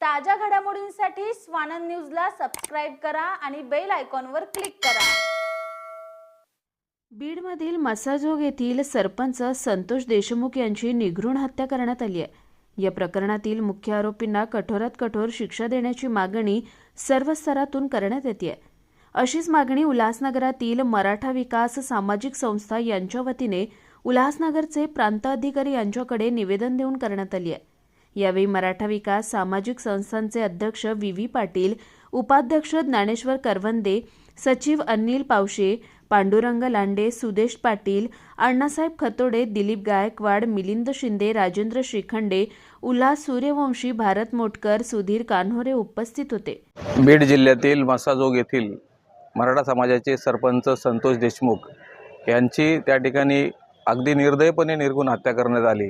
ताज्या घडामोडींसाठी स्वानंद न्यूजला सबस्क्राईब करा आणि बेल आयकॉनवर क्लिक करा. बीडमधील मसाजोग येथील सरपंच संतोष देशमुख यांची निघृण हत्या करण्यात आली आहे. या प्रकरणातील मुख्य आरोपींना कठोरात कठोर शिक्षा देण्याची मागणी सर्व स्तरातून करण्यात येते. अशीच मागणी उल्हासनगरातील मराठा विकास सामाजिक संस्था यांच्या वतीने उल्हासनगरचे प्रांत अधिकारी यांच्याकडे निवेदन देऊन करण्यात आली आहे. यावेळी मराठा विकास सामाजिक संस्थांचे अध्यक्ष व्ही. व्ही. पाटील उपाध्यक्ष ज्ञानेश्वर करवंदे सचिव अनिल पावशे पांडुरंग लांडे सुदेश पाटील अण्णासाहेब खतोडे दिलीप गायकवाड मिलिंद शिंदे राजेंद्र श्रीखंडे उल्हास सूर्यवंशी भारत मोटकर सुधीर कान्होरे उपस्थित होते. बीड जिल्ह्यातील मसाजोग येथील मराठा समाजाचे सरपंच संतोष देशमुख यांची त्या ठिकाणी अगदी निर्दयपणे निर्गुण हत्या करण्यात आली.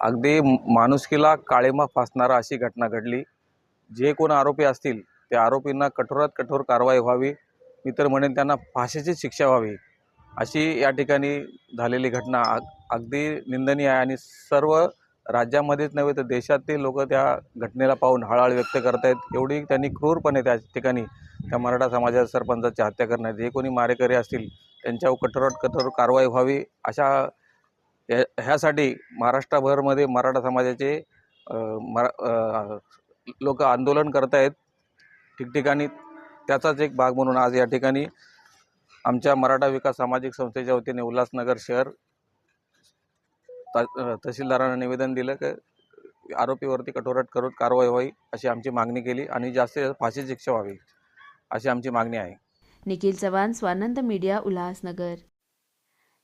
अगदी माणुसकीला काळेमा फासणारा अशी घटना घडली. जे कोण आरोपी असतील त्या आरोपींना कठोरात कठोर कारवाई व्हावी. मी तर म्हणेन त्यांना फाशीची शिक्षा व्हावी. अशी या ठिकाणी झालेली घटना अग अगदी निंदनीय आहे. आणि सर्व राज्यामध्येच नव्हे तर देशातील लोक त्या घटनेला पाहून हळहळ व्यक्त करत आहेत एवढी त्यांनी क्रूरपणे त्या ठिकाणी त्या मराठा समाजाच्या सरपंचाची हत्या करण्यात जे कोणी मारेकरी असतील त्यांच्यावर कठोरात कठोर कारवाई व्हावी. अशा या- ह्यासाठी महाराष्ट्रभरमध्ये मराठा समाजाचे मरा लोक आंदोलन करत आहेत ठिकठिकाणी. त्याचाच एक भाग म्हणून आज या ठिकाणी आमच्या मराठा विकास सामाजिक संस्थेच्या वतीने उल्हासनगर शहर त तहसीलदारांना निवेदन दिलं की आरोपीवरती कठोरात कठोर कारवाई व्हावी अशी आमची मागणी केली आणि जास्तीत जास्त फाशी शिक्षा व्हावी अशी आमची मागणी आहे. निखिल चव्हाण स्वानंद मीडिया उल्हासनगर.